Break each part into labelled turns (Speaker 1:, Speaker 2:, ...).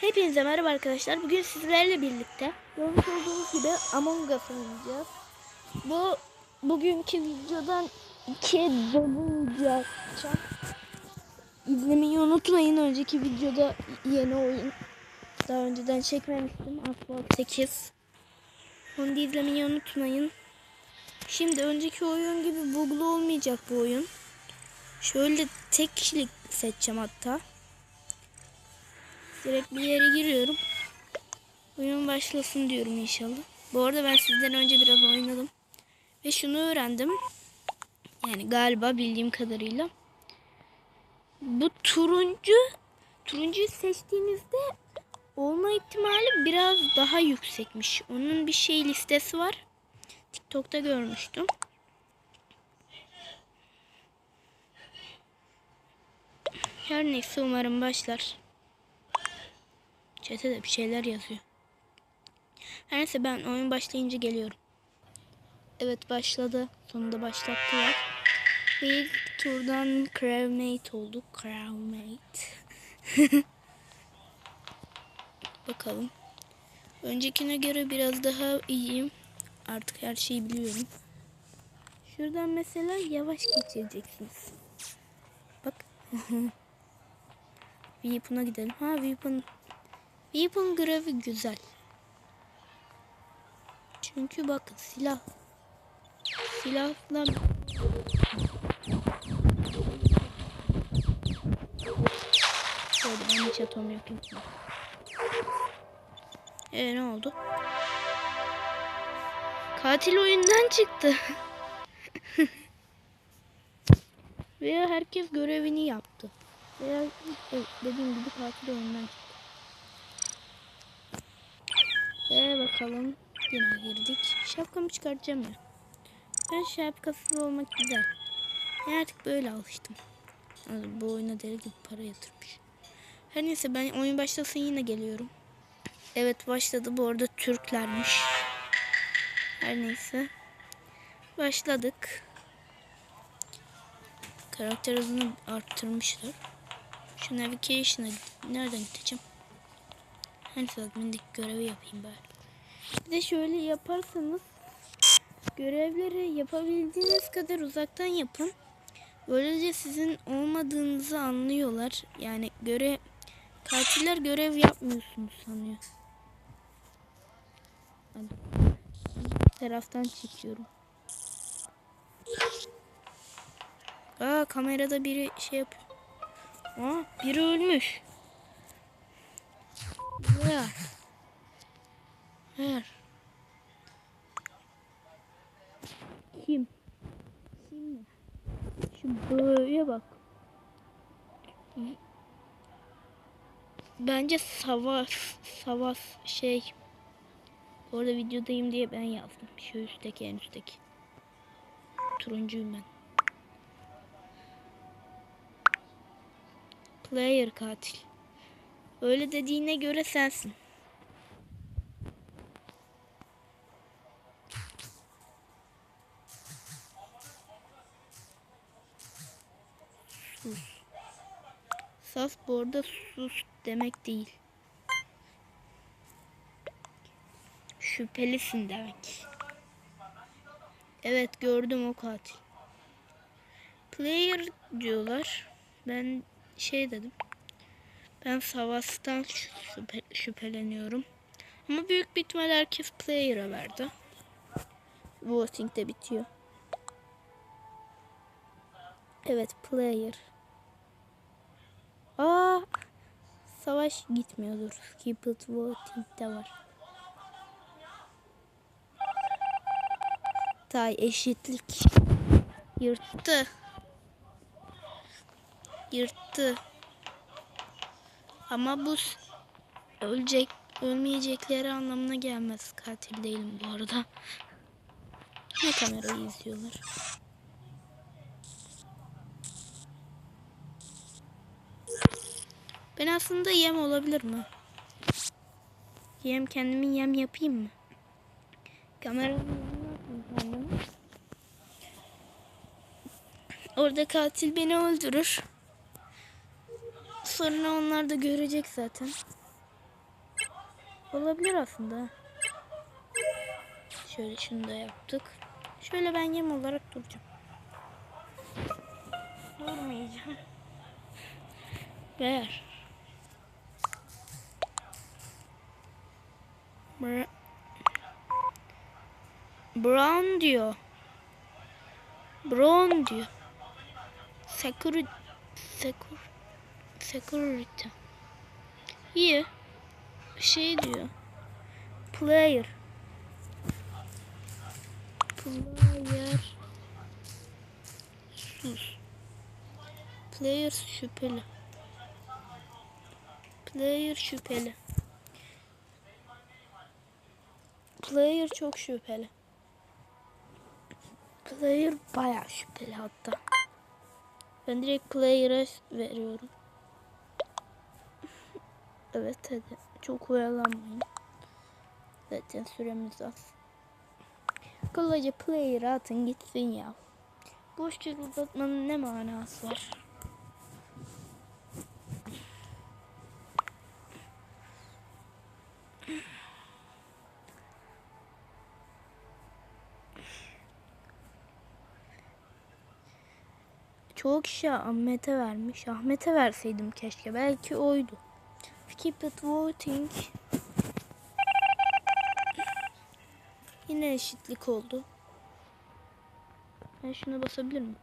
Speaker 1: Hepinize merhaba arkadaşlar. Bugün sizlerle birlikte görmüş olduğunuz gibi Among Us oynayacağız. Bu bugünkü videodan iki video atacağım. İzlemeyi unutmayın. Önceki videoda yeni oyun. Daha önceden çekmemiştim. Asphalt 8. Onu da izlemeyi unutmayın. Şimdi önceki oyun gibi buglu olmayacak bu oyun. Şöyle tek kişilik seçeceğim hatta. Direkt bir yere giriyorum. Oyun başlasın diyorum inşallah. Bu arada ben sizden önce biraz oynadım. Ve şunu öğrendim. Yani galiba bildiğim kadarıyla. Bu turuncu turuncuyu seçtiğinizde olma ihtimali biraz daha yüksekmiş. Onun bir şey listesi var. TikTok'ta görmüştüm. Her neyse umarım başlar. Çete de bir şeyler yazıyor. Her neyse ben oyun başlayınca geliyorum. Evet başladı. Sonunda başlattılar. Bir turdan Crewmate olduk. Crewmate. Bakalım. Öncekine göre biraz daha iyiyim. Artık her şeyi biliyorum. Şuradan mesela yavaş geçireceksiniz. Bak. Weapon'a gidelim. Ha Weapon Weapon görevi güzel. Çünkü bakın silah silahla Şöyle ben hiç atom yapayım. Ee ne oldu? Katil oyundan çıktı. Veya herkes görevini yaptı. Veya dediğim gibi katil oyundan çıktı. Ee bakalım. Yine girdik. Şapkamı çıkartacağım ya. Ben şapkasız olmak güzel. Ben artık böyle alıştım. Yani bu oyuna deli gibi para yatırmış. Her neyse ben oyun başlasın yine geliyorum. Evet başladı. Bu arada Türklermiş. Her neyse. Başladık. Karakter hızını arttırmışlar. Şu navigation'a nereden gideceğim? Hani admindeki görevi yapayım bari. Bir de şöyle yaparsanız görevleri yapabildiğiniz kadar uzaktan yapın. Böylece sizin olmadığınızı anlıyorlar. Yani görev katiller görev yapmıyorsunuz sanıyor. Bir taraftan çekiyorum. Aa kamerada biri şey yapıyor. Aa biri ölmüş. Ya. Ver. Kim? Kim mi? Şu böyle bak. Bence savaş savaş şey orada videodayım diye ben yazdım. Şu üstteki en üstteki. Turuncuyum ben. Player katil. Öyle dediğine göre sensin. Saf bu arada sus demek değil. Şüphelisin demek. Evet gördüm o katil. Player diyorlar. Ben şey dedim. Ben Savas'tan şüphe, şüpheleniyorum. Ama büyük bir ihtimal herkes player'a verdi. Voting de bitiyor. Evet player. Aa, savaş gitmiyordur. Keep it voting de var. Tay eşitlik. Yırttı. Yırttı. Ama bu ölecek, ölmeyecekleri anlamına gelmez. Katil değilim bu arada. Ne kamerayı izliyorlar. Ben aslında yem olabilir mi? Yem kendimin yem yapayım mı? Kameranın kendimi. Orada katil beni öldürür. Sonra onlar da görecek zaten. Olabilir aslında. Şöyle şunu da yaptık. Şöyle ben yem olarak duracağım. Durmayacağım. Ver. Bra Brown diyor. Brown diyor. Security Secur Security. İyi. Şey diyor. Player. Player. Sus. Player şüpheli. Player şüpheli. Player çok şüpheli. Player bayağı şüpheli hatta. Ben direkt player'a veriyorum. Evet hadi. Çok oyalanmayın. Zaten süremiz az. Kolayca player'a atın gitsin ya. Boşça uzatmanın ne manası var? Çoğu kişi Ahmet'e vermiş. Ahmet'e verseydim keşke. Belki oydu. Keep it voting. Yine eşitlik oldu. Ben şuna basabilir miyim?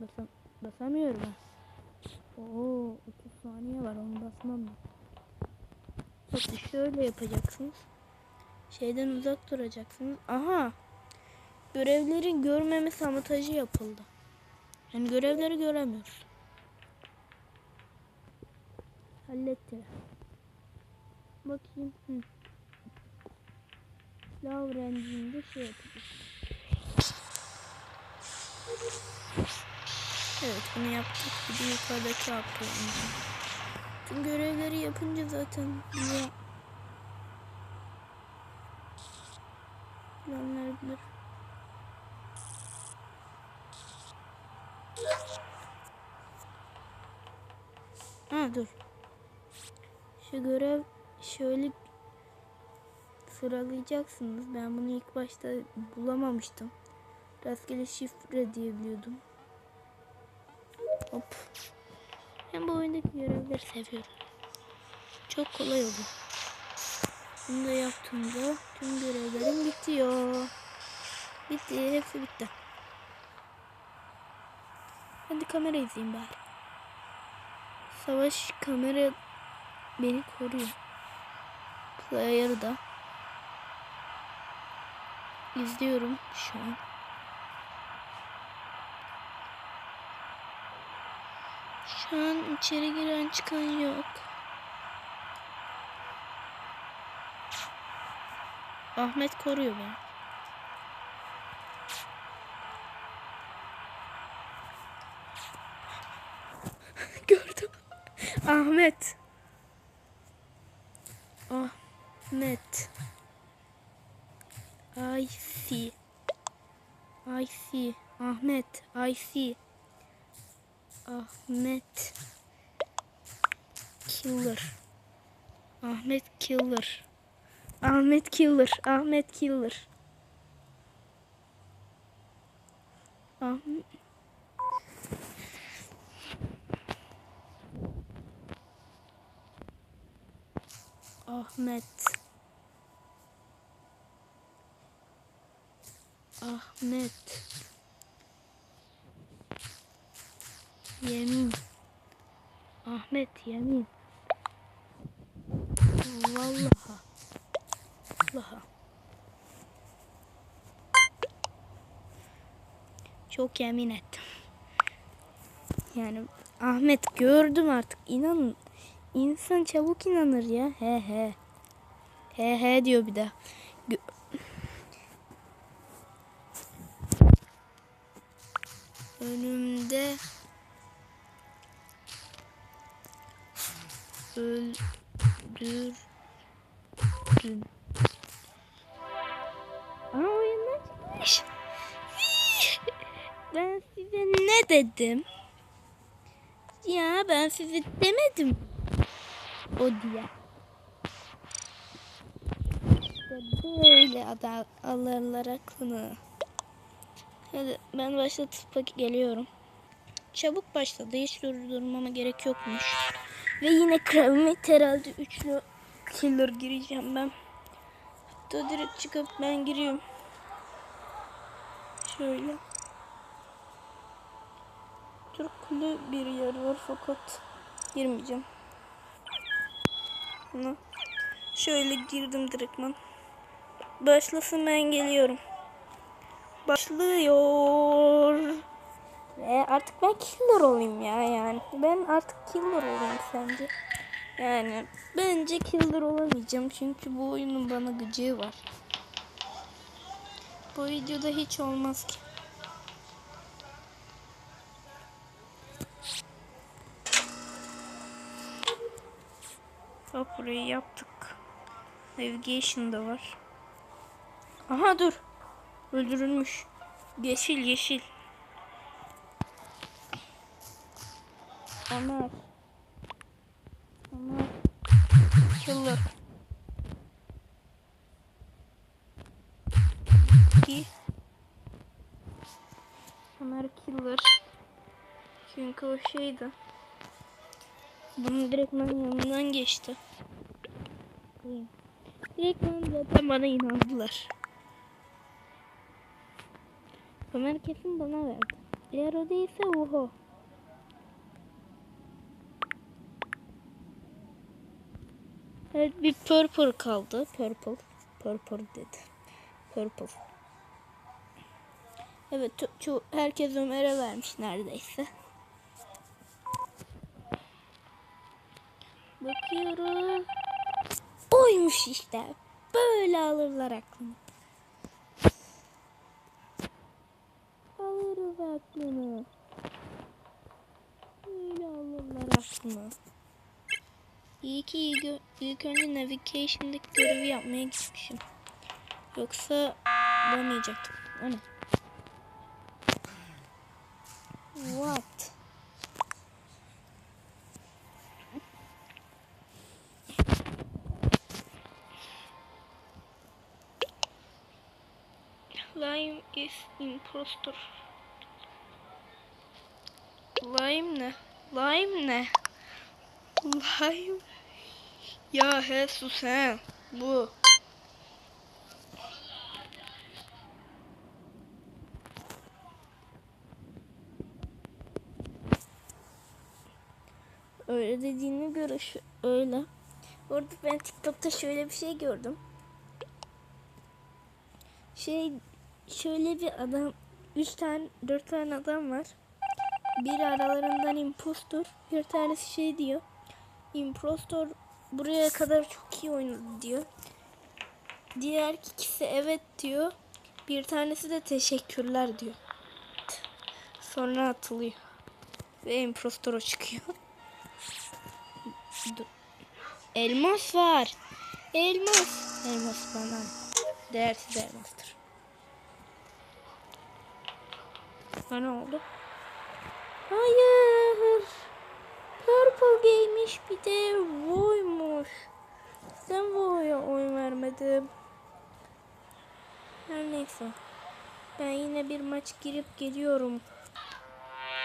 Speaker 1: Basam basamıyorum ben. Oo, 30 saniye var onu basmam mı? Bakın şöyle yapacaksınız. Şeyden uzak duracaksınız. Aha! Görevlerin görmeme sabotajı yapıldı. Yani görevleri göremiyoruz. Hallettiler. Bakayım. Hı. Lav rencinde şey yapacağız. Evet bunu yaptık. Bir de yukarıdaki yapalım. Tüm görevleri yapınca zaten bize planlar bilir. Ha dur. Şu görev şöyle sıralayacaksınız. Ben bunu ilk başta bulamamıştım. Rastgele şifre diye biliyordum. Hop. Ben bu oyundaki görevleri seviyorum. Çok kolay oluyor. Bunu da yaptığımda tüm görevlerim bitiyor. Bitti. Hepsi bitti. Kamera izleyeyim bari. Savaş kamera beni koruyor. Player da izliyorum şu an. Şu an içeri giren çıkan yok. Ahmet koruyor beni. Ahmet. I see. Ahmet. Killer. Ahmet Killer. Ahmet Killer. Ahmet Killer. Ahmet. Ahmet. Ahmet. Yemin. Ahmet yemin. Vallahi. Vallahi. Çok yemin ettim. Yani Ahmet gördüm artık. İnanın. İnsan çabuk inanır ya. He he. He he diyor bir de. Gö- Önümde öldürdün. Aa oyundan çıkmış. Ben size ne dedim? Ya ben size demedim. O diye. İşte böyle ada alırlar aklını. Hadi ben başlatıp geliyorum. Çabuk başladı. Hiç durdurmama gerek yokmuş. Ve yine Kravmet herhalde üçlü killer gireceğim ben. Hatta direkt çıkıp ben giriyorum. Şöyle. Türklü bir yer var fakat girmeyeceğim. Buna. Şöyle girdim direktman. Başlasın ben geliyorum. Başlıyor. Ve artık ben killer olayım ya yani. Ben artık killer olayım sence. Yani bence killer olamayacağım çünkü bu oyunun bana gıcığı var. Bu videoda hiç olmaz ki. Hop burayı yaptık. Navigation da var. Aha dur. Öldürülmüş. Yeşil yeşil. Ömer. Ömer. Killer. İki. Ömer killer. Çünkü o şeydi. Bunun direktman yanından geçti. Direktman zaten bana inandılar. Ömer kesin bana verdi. Eğer o değilse oho. Evet bir purple kaldı. Purple. Purple dedi. Purple. Evet herkes Ömer'e vermiş neredeyse. Bakıyoruz. Oymuş işte. Böyle alırlar aklını. Alırız aklını. Böyle alırlar aklını. İyi ki ilk önce navigation'daki görevi yapmaya gitmişim. Yoksa bulamayacaktım. Ne? What? İs impostor. Lime ne? Lime ne? Lime. Ya Jesus he. Bu. Öyle dediğine göre şu, öyle. Orada ben TikTok'ta şöyle bir şey gördüm. Şey şöyle bir adam üç tane dört tane adam var. Bir aralarından impostor. Bir tanesi şey diyor. Impostor buraya kadar çok iyi oynadı diyor. Diğer ikisi evet diyor. Bir tanesi de teşekkürler diyor. Sonra atılıyor. Ve impostor çıkıyor. Dur. Elmas var. Elmas. Elmas bana. Değersiz elmastır. Ha ne oldu? Hayır. Purple giymiş bir de Vo'ymuş. Ben Vo'ya oy vermedim. Her neyse. Ben yine bir maç girip geliyorum.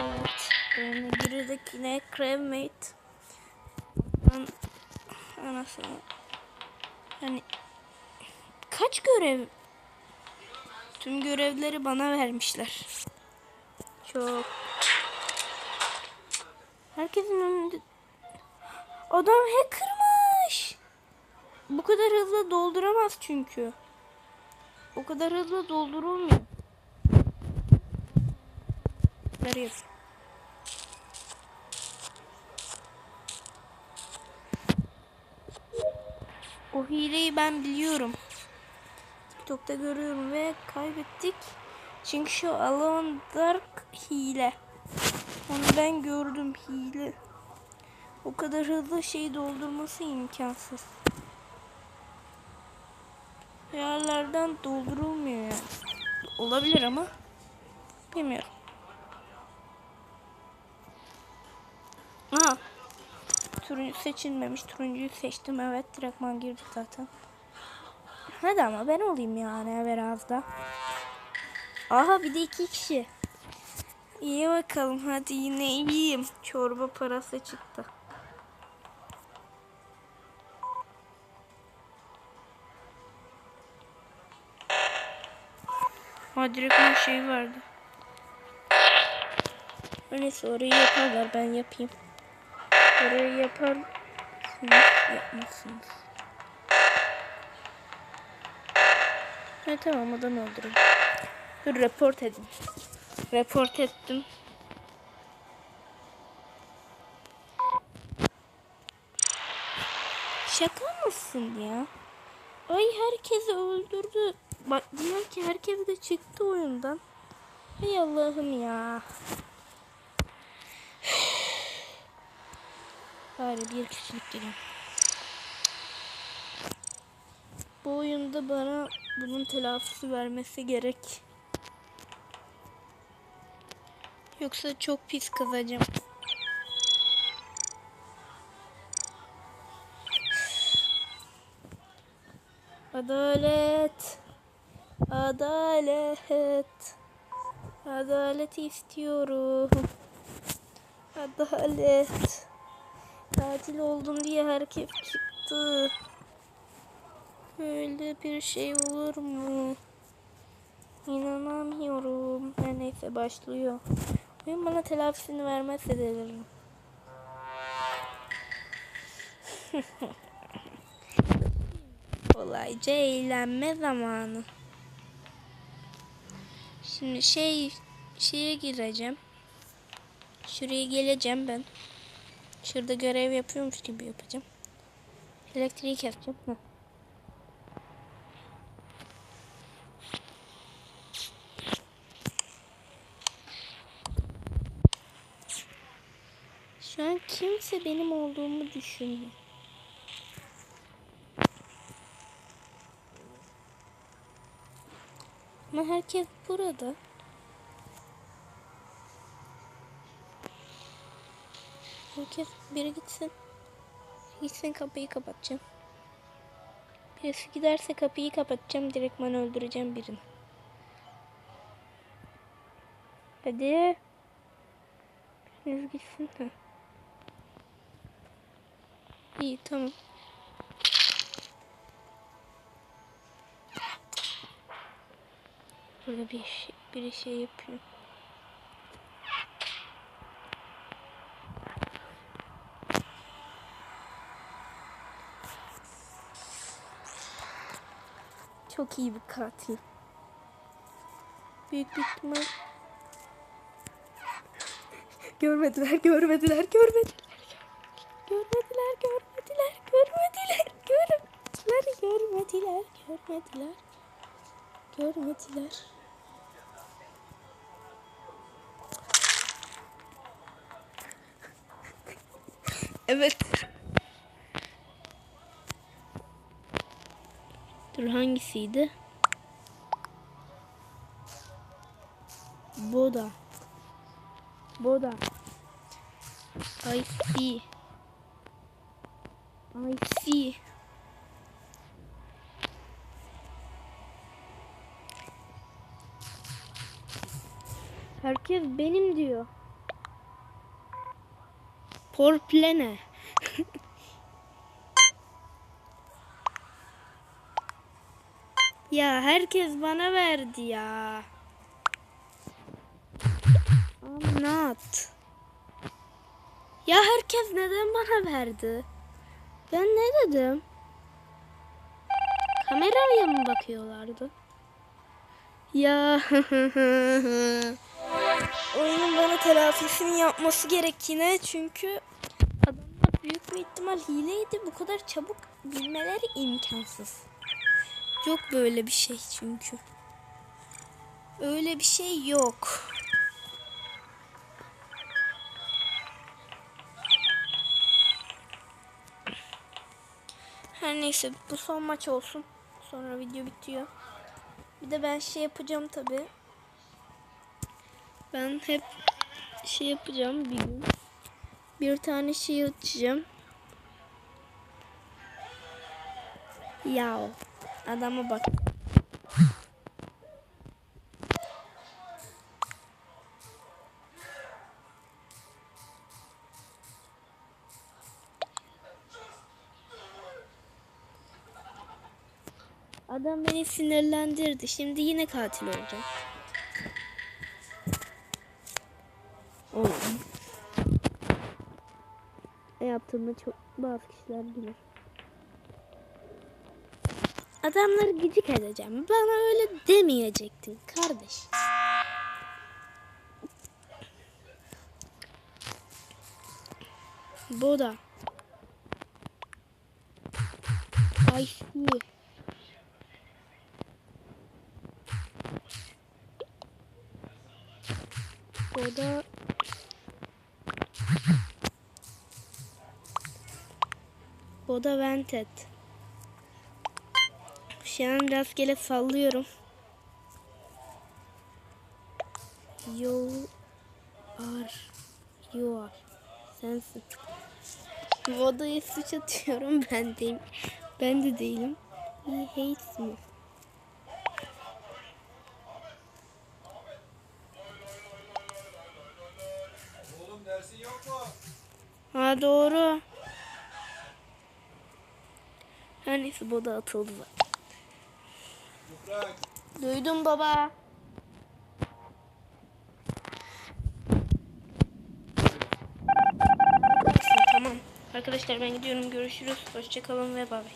Speaker 1: Evet. Ben girdik yine Crevmate. Ben anasını. Hani kaç görev tüm görevleri bana vermişler. Çok Herkesin önünde Adam hackermış. Bu kadar hızlı dolduramaz çünkü. O kadar hızlı doldurulmuyor. Arıyoruz. O hileyi ben biliyorum. TikTok'ta görüyorum ve kaybettik. Çünkü şu Alone Dark hile. Onu ben gördüm hile. O kadar hızlı şey doldurması imkansız. Yerlerden doldurulmuyor yani. Olabilir ama bilmiyorum. Aha. Turuncu seçilmemiş. Turuncuyu seçtim. Evet direktman girdik zaten. Hadi ama ben olayım yani biraz da. Aha bir de iki kişi. İyi bakalım hadi yine iyiyim. Çorba parası çıktı. Ha bir şey vardı. Neyse orayı yaparlar ben yapayım. Orayı yapar yapmazsınız. Ha tamam adam öldürün. Dur report edin. Report ettim. Şaka mısın ya? Ay herkesi öldürdü. Bak diyor ki herkes de çıktı oyundan. Hay Allah'ım ya. Bari bir kişilik gireyim. Bu oyunda bana bunun telafisi vermesi gerek. Yoksa çok pis kızacağım. Adalet. Adalet. Adalet istiyorum. Adalet. Tatil oldum diye herkes çıktı. Öyle bir şey olur mu? İnanamıyorum. Neyse başlıyor. Oyun bana telafisini vermezse delirim. Kolayca eğlenme zamanı. Şimdi şey şeye gireceğim. Şuraya geleceğim ben. Şurada görev yapıyormuş gibi yapacağım. Elektriği keseceğim. Şu an kimse benim olduğumu düşünmüyor. Ama herkes burada. Herkes biri gitsin. Gitsin kapıyı kapatacağım. Birisi giderse kapıyı kapatacağım. Direktman öldüreceğim birini. Hadi. Biriniz gitsin. Heh. İyi tamam. Burada bir şey, bir şey yapıyor. Çok iyi bir katil. Büyük bir görmediler, görmediler. Görmediler, görmediler, görmediler, görmediler, görmediler, görmediler. Evet. Dur hangisiydi? Boda. Boda. I see. I see. Herkes benim diyor. Porplene. ya herkes bana verdi ya. I'm not. Ya herkes neden bana verdi? Ben ne dedim? Kameraya mı bakıyorlardı? Ya oyunun bana telafisini yapması gerek çünkü adamlar büyük bir ihtimal hileydi. Bu kadar çabuk bilmeleri imkansız. Yok böyle bir şey çünkü. Öyle bir şey yok. Her neyse bu son maç olsun. Sonra video bitiyor. Bir de ben şey yapacağım tabi. Ben hep şey yapacağım bir gün. Bir tane şey açacağım. Yav. Adama bak. Adam beni sinirlendirdi. Şimdi yine katil olacağım. Oğlum. Ne yaptığımı çok bazı kişiler bilir. Adamları gıcık edeceğim. Bana öyle demeyecektin kardeş. Bu da. Ay. iyi. Bu Bu da Vented. Şu an rastgele sallıyorum. You are. You are. Sensin. Bu odaya suç atıyorum ben değilim. Ben de değilim. He hates me. Ha doğru. Her neyse bu da atıldı zaten. Duydum baba. Tamam. Arkadaşlar ben gidiyorum. Görüşürüz. Hoşçakalın ve bay bay.